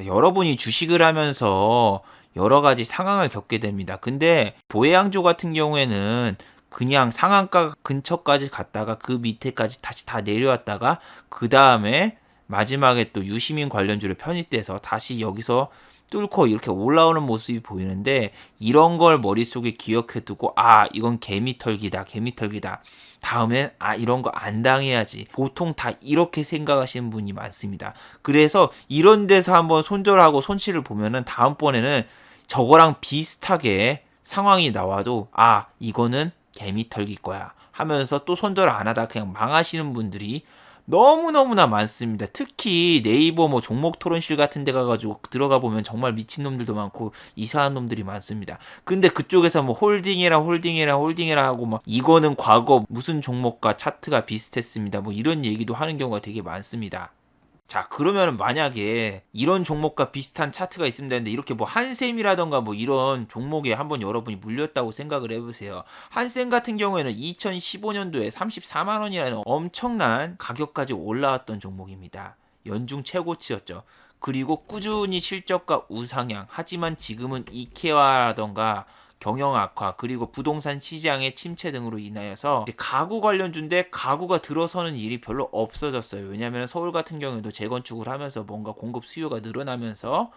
자, 여러분이 주식을 하면서 여러 가지 상황을 겪게 됩니다. 근데 보혜양조 같은 경우에는 그냥 상한가 근처까지 갔다가 그 밑에까지 다시 다 내려왔다가 그 다음에 마지막에 또 유시민 관련주를 편입돼서 다시 여기서 뚫고 이렇게 올라오는 모습이 보이는데 이런 걸 머릿속에 기억해 두고 아 이건 개미털기다 개미털기다 다음엔 아 이런 거 안 당해야지. 보통 다 이렇게 생각하시는 분이 많습니다. 그래서 이런 데서 한번 손절하고 손실을 보면은 다음번에는 저거랑 비슷하게 상황이 나와도 아 이거는 개미털기 거야 하면서 또 손절 안 하다 그냥 망하시는 분들이 너무너무나 많습니다. 특히 네이버 뭐 종목 토론실 같은 데 가가지고 들어가 보면 정말 미친놈들도 많고 이상한 놈들이 많습니다. 근데 그쪽에서 뭐 홀딩해라 홀딩해라 홀딩해라 하고 막 이거는 과거 무슨 종목과 차트가 비슷했습니다. 뭐 이런 얘기도 하는 경우가 되게 많습니다. 자, 그러면 만약에 이런 종목과 비슷한 차트가 있으면 되는데 이렇게 뭐 한샘이라던가 뭐 이런 종목에 한번 여러분이 물렸다고 생각을 해보세요. 한샘 같은 경우에는 2015년도에 34만 원이라는 엄청난 가격까지 올라왔던 종목입니다. 연중 최고치였죠. 그리고 꾸준히 실적과 우상향. 하지만 지금은 이케아라던가 경영 악화 그리고 부동산 시장의 침체 등으로 인하여서 가구 관련주인데 가구가 들어서는 일이 별로 없어졌어요. 왜냐하면 서울 같은 경우에도 재건축을 하면서 뭔가 공급 수요가 늘어나면서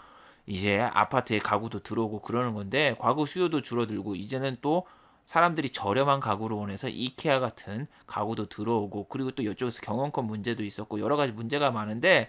이제 아파트에 가구도 들어오고 그러는 건데 가구 수요도 줄어들고 이제는 또 사람들이 저렴한 가구로 원해서 이케아 같은 가구도 들어오고 그리고 또 이쪽에서 경영권 문제도 있었고 여러 가지 문제가 많은데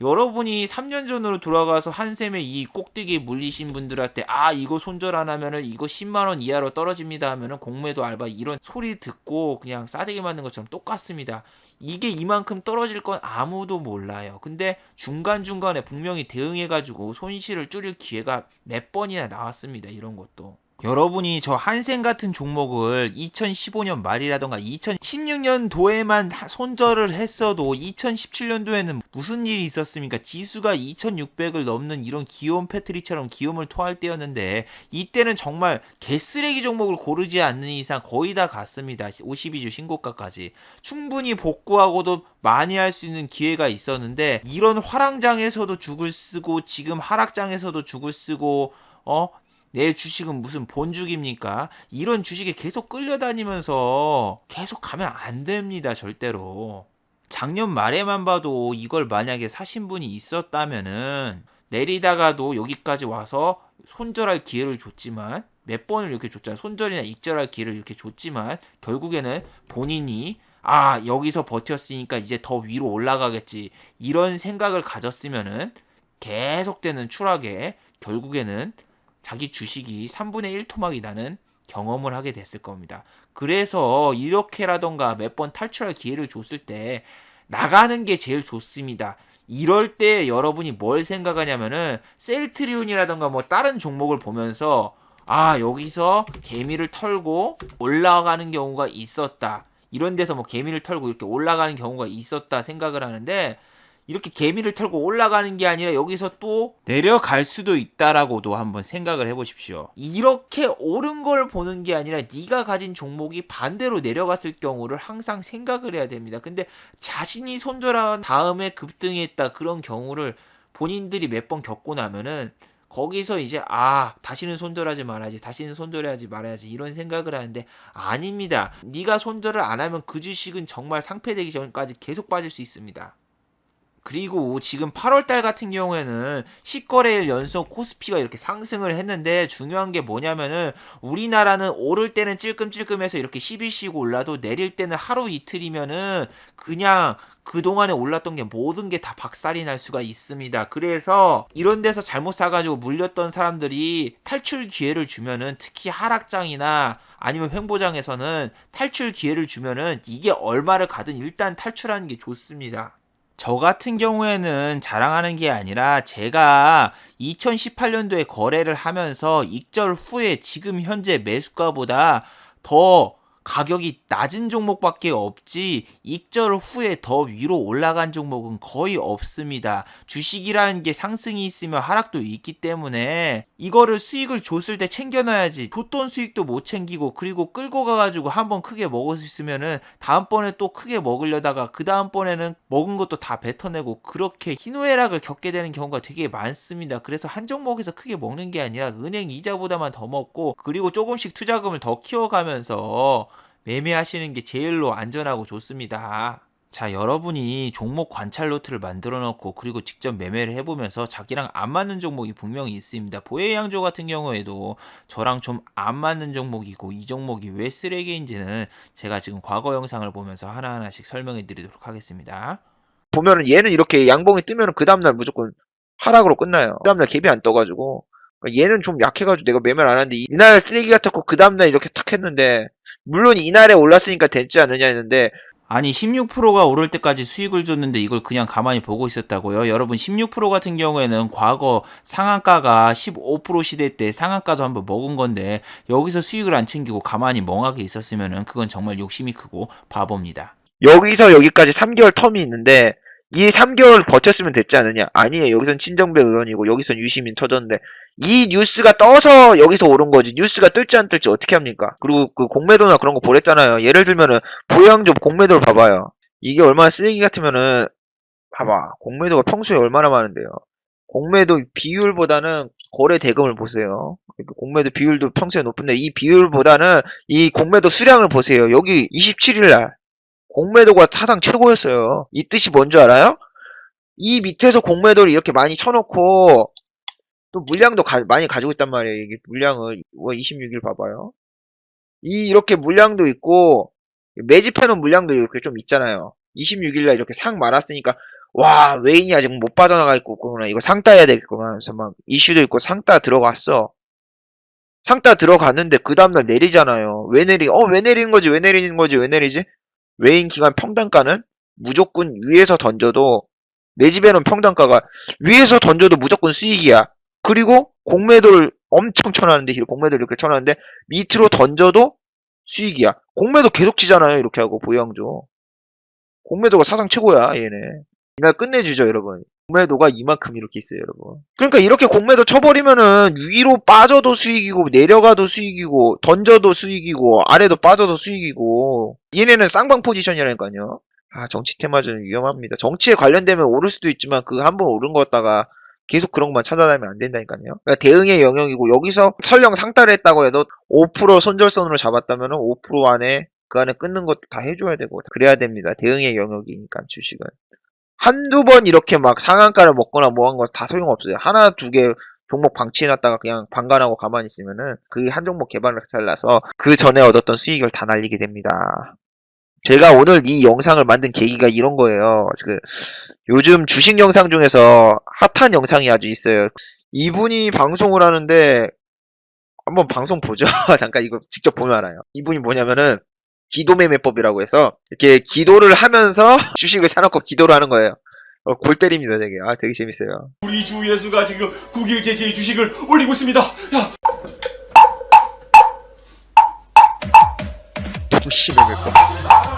여러분이 3년 전으로 돌아가서 한샘의 이 꼭대기에 물리신 분들한테 아 이거 손절 안 하면은 이거 10만 원 이하로 떨어집니다 하면은 공매도 알바 이런 소리 듣고 그냥 싸대기 맞는 것처럼 똑같습니다. 이게 이만큼 떨어질 건 아무도 몰라요. 근데 중간중간에 분명히 대응해 가지고 손실을 줄일 기회가 몇 번이나 나왔습니다. 이런 것도. 여러분이 저 한생 같은 종목을 2015년 말이라던가 2016년도에만 손절을 했어도 2017년도에는 무슨 일이 있었습니까? 지수가 2600을 넘는 이런 기욤 패트리처럼 기욤을 토할 때였는데 이때는 정말 개쓰레기 종목을 고르지 않는 이상 거의 다 갔습니다. 52주 신고가까지. 충분히 복구하고도 많이 할 수 있는 기회가 있었는데 이런 화랑장에서도 죽을 쓰고 지금 하락장에서도 죽을 쓰고 어 내 주식은 무슨 본죽입니까? 이런 주식에 계속 끌려다니면서 계속 가면 안 됩니다, 절대로. 작년 말에만 봐도 이걸 만약에 사신 분이 있었다면은 내리다가도 여기까지 와서 손절할 기회를 줬지만 몇 번을 이렇게 줬잖아요. 손절이나 익절할 기회를 이렇게 줬지만 결국에는 본인이 아, 여기서 버텼으니까 이제 더 위로 올라가겠지. 이런 생각을 가졌으면은 계속되는 추락에 결국에는 자기 주식이 3분의 1 토막이 나는 경험을 하게 됐을 겁니다. 그래서 이렇게라던가 몇 번 탈출할 기회를 줬을 때 나가는 게 제일 좋습니다. 이럴 때 여러분이 뭘 생각하냐면은 셀트리온이라던가 뭐 다른 종목을 보면서 아 여기서 개미를 털고 올라가는 경우가 있었다. 이런 데서 뭐 개미를 털고 이렇게 올라가는 경우가 있었다 생각을 하는데 이렇게 개미를 털고 올라가는 게 아니라 여기서 또 내려갈 수도 있다라고도 한번 생각을 해보십시오. 이렇게 옳은 걸 보는 게 아니라 네가 가진 종목이 반대로 내려갔을 경우를 항상 생각을 해야 됩니다. 근데 자신이 손절한 다음에 급등했다 그런 경우를 본인들이 몇 번 겪고 나면은 거기서 이제 아 다시는 손절하지 말아야지 다시는 손절해야지 말아야지 이런 생각을 하는데 아닙니다 네가 손절을 안 하면 그 주식은 정말 상폐되기 전까지 계속 빠질 수 있습니다 그리고 지금 8월달 같은 경우에는 10거래일 연속 코스피가 이렇게 상승을 했는데 중요한 게 뭐냐면은 우리나라는 오를 때는 찔끔찔끔해서 이렇게 10일씩 올라도 내릴 때는 하루 이틀이면은 그냥 그동안에 올랐던 게 모든 게 다 박살이 날 수가 있습니다. 그래서 이런 데서 잘못 사가지고 물렸던 사람들이 탈출 기회를 주면은 특히 하락장이나 아니면 횡보장에서는 탈출 기회를 주면은 이게 얼마를 가든 일단 탈출하는 게 좋습니다. 저 같은 경우에는 자랑하는 게 아니라 제가 2018년도에 거래를 하면서 익절 후에 지금 현재 매수가보다 더 가격이 낮은 종목밖에 없지 익절 후에 더 위로 올라간 종목은 거의 없습니다. 주식이라는 게 상승이 있으면 하락도 있기 때문에 이거를 수익을 줬을 때 챙겨놔야지 줬던 수익도 못 챙기고 그리고 끌고 가가지고 한번 크게 먹을 수 있으면은 다음번에 또 크게 먹으려다가 그 다음번에는 먹은 것도 다 뱉어내고 그렇게 희노애락을 겪게 되는 경우가 되게 많습니다. 그래서 한 종목에서 크게 먹는 게 아니라 은행 이자보다만 더 먹고 그리고 조금씩 투자금을 더 키워가면서 매매하시는 게 제일로 안전하고 좋습니다. 자, 여러분이 종목 관찰 노트를 만들어 놓고 그리고 직접 매매를 해보면서 자기랑 안 맞는 종목이 분명히 있습니다. 보혜 양조 같은 경우에도 저랑 좀 안 맞는 종목이고 이 종목이 왜 쓰레기인지는 제가 지금 과거 영상을 보면서 하나하나씩 설명해 드리도록 하겠습니다. 보면은 얘는 이렇게 양봉이 뜨면은 그 다음날 무조건 하락으로 끝나요. 그 다음날 갭이 안 떠가지고. 그러니까 얘는 좀 약해가지고 내가 매매를 안 하는데 이날 쓰레기 같았고 그 다음날 이렇게 탁 했는데 물론 이날에 올랐으니까 됐지 않느냐 했는데 아니 16%가 오를 때까지 수익을 줬는데 이걸 그냥 가만히 보고 있었다고요? 여러분 16% 같은 경우에는 과거 상한가가 15% 시대 때 상한가도 한번 먹은 건데 여기서 수익을 안 챙기고 가만히 멍하게 있었으면은 그건 정말 욕심이 크고 바보입니다. 여기서 여기까지 3개월 텀이 있는데 이 3개월 버텼으면 됐지 않느냐? 아니에요. 여기선 친정배 의원이고 여기선 유시민 터졌는데 이 뉴스가 떠서 여기서 오른 거지. 뉴스가 뜰지 안 뜰지 어떻게 합니까? 그리고 그 공매도나 그런 거 보랬잖아요. 예를 들면은 보양조 공매도를 봐봐요. 이게 얼마나 쓰레기 같으면은 봐봐. 공매도가 평소에 얼마나 많은데요. 공매도 비율보다는 거래 대금을 보세요. 공매도 비율도 평소에 높은데 이 비율보다는 이 공매도 수량을 보세요. 여기 27일 날 공매도가 사상 최고였어요. 이 뜻이 뭔 줄 알아요? 이 밑에서 공매도를 이렇게 많이 쳐놓고 또 물량도 가- 많이 가지고 있단 말이에요. 이게 물량을 26일 봐봐요. 이 이렇게 물량도 있고 매집해놓은 물량도 이렇게 좀 있잖아요. 26일날 이렇게 상 많았으니까 와 외인이 아직 못 빠져나가 있구나. 이거 상 따야 되겠구나. 하면서 막 이슈도 있고 상 따 들어갔어. 상따 들어갔는데 그 다음날 내리잖아요. 왜 내리? 어왜 내리는 거지? 왜 내리는 거지? 왜 내리지? 외인 기간 평단가는 무조건 위에서 던져도 내 집에는 평단가가 위에서 던져도 무조건 수익이야. 그리고 공매도를 엄청 쳐놨는데 공매도 이렇게 쳐놨는데 밑으로 던져도 수익이야. 공매도 계속 치잖아요. 이렇게 하고 보양조. 공매도가 사상 최고야. 얘네. 이날 끝내주죠, 여러분. 공매도가 이만큼 이렇게 있어요, 여러분. 그러니까 이렇게 공매도 쳐버리면은 위로 빠져도 수익이고 내려가도 수익이고 던져도 수익이고 아래도 빠져도 수익이고 얘네는 쌍방 포지션이라니까요. 아 정치 테마는 위험합니다. 정치에 관련되면 오를 수도 있지만 그 한 번 오른 거 갖다가 계속 그런 것만 찾아다니면 안 된다니까요. 그러니까 대응의 영역이고 여기서 설령 상따를 했다고 해도 5% 손절선으로 잡았다면은 5% 안에 그 안에 끊는 것도 다 해줘야 되고 그래야 됩니다. 대응의 영역이니까 주식은. 한두 번 이렇게 막 상한가를 먹거나 뭐 한 거 다 소용없어요. 하나, 두 개 종목 방치해놨다가 그냥 방관하고 가만히 있으면은 그 한 종목 개발을 잘라서 그 전에 얻었던 수익을 다 날리게 됩니다. 제가 오늘 이 영상을 만든 계기가 이런 거예요. 그 요즘 주식 영상 중에서 핫한 영상이 아주 있어요. 이분이 방송을 하는데 한번 방송 보죠. 잠깐 이거 직접 보면 알아요. 이분이 뭐냐면은 기도매매법이라고 해서 이렇게 기도를 하면서 주식을 사놓고 기도를 하는 거예요. 어, 골 때립니다, 되게. 아, 되게 재밌어요. 우리 주 예수가 지금 9일째 제 주식을 올리고 있습니다. 야, 동시매매법.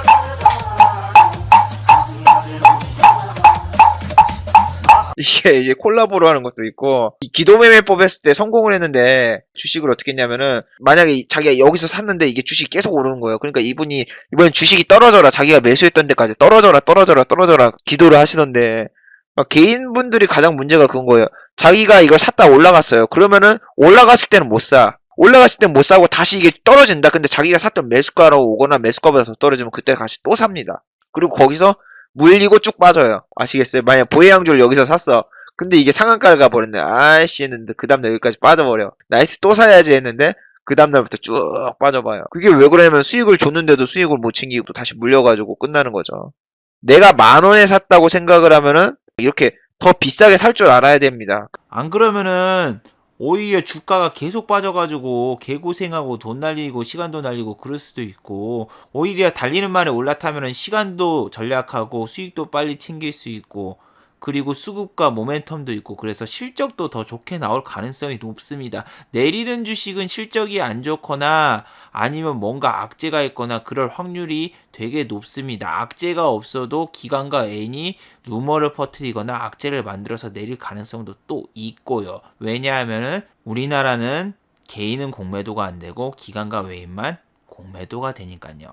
이게 이제 콜라보로 하는 것도 있고 이 기도매매법 했을 때 성공을 했는데 주식을 어떻게 했냐면은 만약에 이- 자기가 여기서 샀는데 이게 주식이 계속 오르는 거예요. 그러니까 이분이 이번엔 주식이 떨어져라 자기가 매수했던 데까지 떨어져라 떨어져라 떨어져라 기도를 하시던데 막 개인분들이 가장 문제가 그건 거예요. 자기가 이걸 샀다 올라갔어요. 그러면은 올라갔을 때는 못 사. 올라갔을 땐 못 사고 다시 이게 떨어진다. 근데 자기가 샀던 매수가로 오거나 매수가보다 더 떨어지면 그때 다시 또 삽니다. 그리고 거기서 물리고 쭉 빠져요. 아시겠어요? 만약 보혜양조를 여기서 샀어. 근데 이게 상한가를 가버렸네. 아이씨 했는데 그 다음날 여기까지 빠져버려. 나이스 또 사야지 했는데 그 다음날부터 쭉 빠져봐요. 그게 왜 그러냐면 수익을 줬는데도 수익을 못 챙기고 또 다시 물려가지고 끝나는 거죠. 내가 만 원에 샀다고 생각을 하면은 이렇게 더 비싸게 살 줄 알아야 됩니다. 안 그러면은 오히려 주가가 계속 빠져가지고 개고생하고 돈 날리고 시간도 날리고 그럴 수도 있고 오히려 달리는 말에 올라타면은 시간도 전략하고 수익도 빨리 챙길 수 있고 그리고 수급과 모멘텀도 있고 그래서 실적도 더 좋게 나올 가능성이 높습니다. 내리는 주식은 실적이 안 좋거나 아니면 뭔가 악재가 있거나 그럴 확률이 되게 높습니다. 악재가 없어도 기관과 N이 루머를 퍼뜨리거나 악재를 만들어서 내릴 가능성도 또 있고요. 왜냐하면은 우리나라는 개인은 공매도가 안 되고 기관과 외인만 공매도가 되니까요.